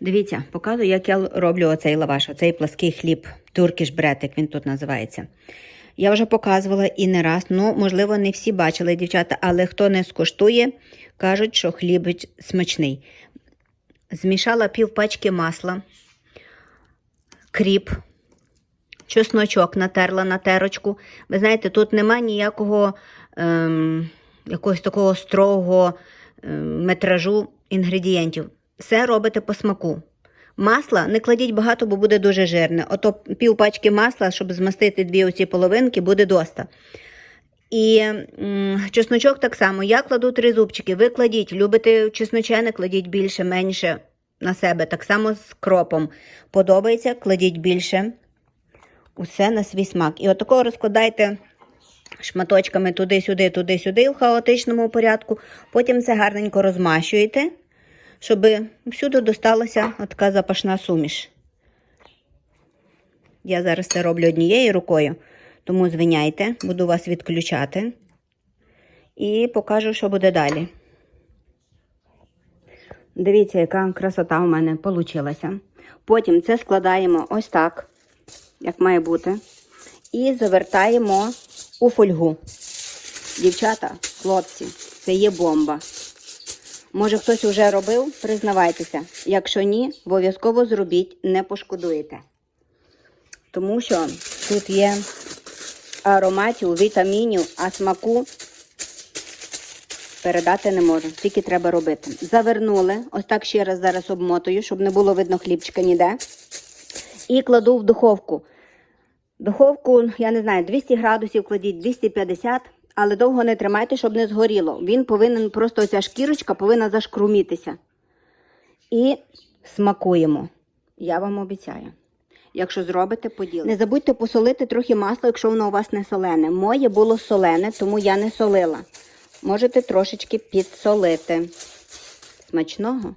Дивіться, показую, як я роблю оцей лаваш, оцей плаский хліб, туркіш бред, як він тут називається. Я вже показувала і не раз. Ну, можливо, не всі бачили, дівчата, але хто не скуштує, кажуть, що хліб смачний. Змішала пів пачки масла, кріп, чесночок натерла на терочку. Ви знаєте, тут нема ніякого ем, якогось такого строгого ем, метражу інгредієнтів. Все робите по смаку. Масла не кладіть багато, бо буде дуже жирне. Ото пів пачки масла, щоб змастити дві оці половинки, буде доста. І м, чесночок так само. Я кладу три зубчики. Ви кладіть, любите чесночене, кладіть більше, менше на себе. Так само з кропом. Подобається, кладіть більше. Усе на свій смак. І отакого розкладайте шматочками туди-сюди, туди-сюди в хаотичному порядку. Потім це гарненько розмащуєте, щоб всюди досталася така запашна суміш. Я зараз це роблю однією рукою, тому звиняйте, буду вас відключати і покажу, що буде далі. Дивіться, яка красота у мене вийшла. Потім це складаємо ось так, як має бути, і завертаємо у фольгу. Дівчата, хлопці, це є бомба. Може, хтось вже робив, признавайтеся. Якщо ні, обов'язково зробіть, не пошкодуєте. Тому що тут є ароматів, вітамінів, а смаку передати не можу. Тільки треба робити. Завернули, ось так ще раз зараз обмотую, щоб не було видно хлібчика ніде. І кладу в духовку. Духовку, я не знаю, 200 градусів кладіть, 250, але довго не тримайте, щоб не згоріло. Він повинен, просто ця шкірочка повинна зашкрумітися. І смакуємо. Я вам обіцяю. Якщо зробите, поділите. Не забудьте посолити трохи масла, якщо воно у вас не солене. Моє було солене, тому я не солила. Можете трошечки підсолити. Смачного.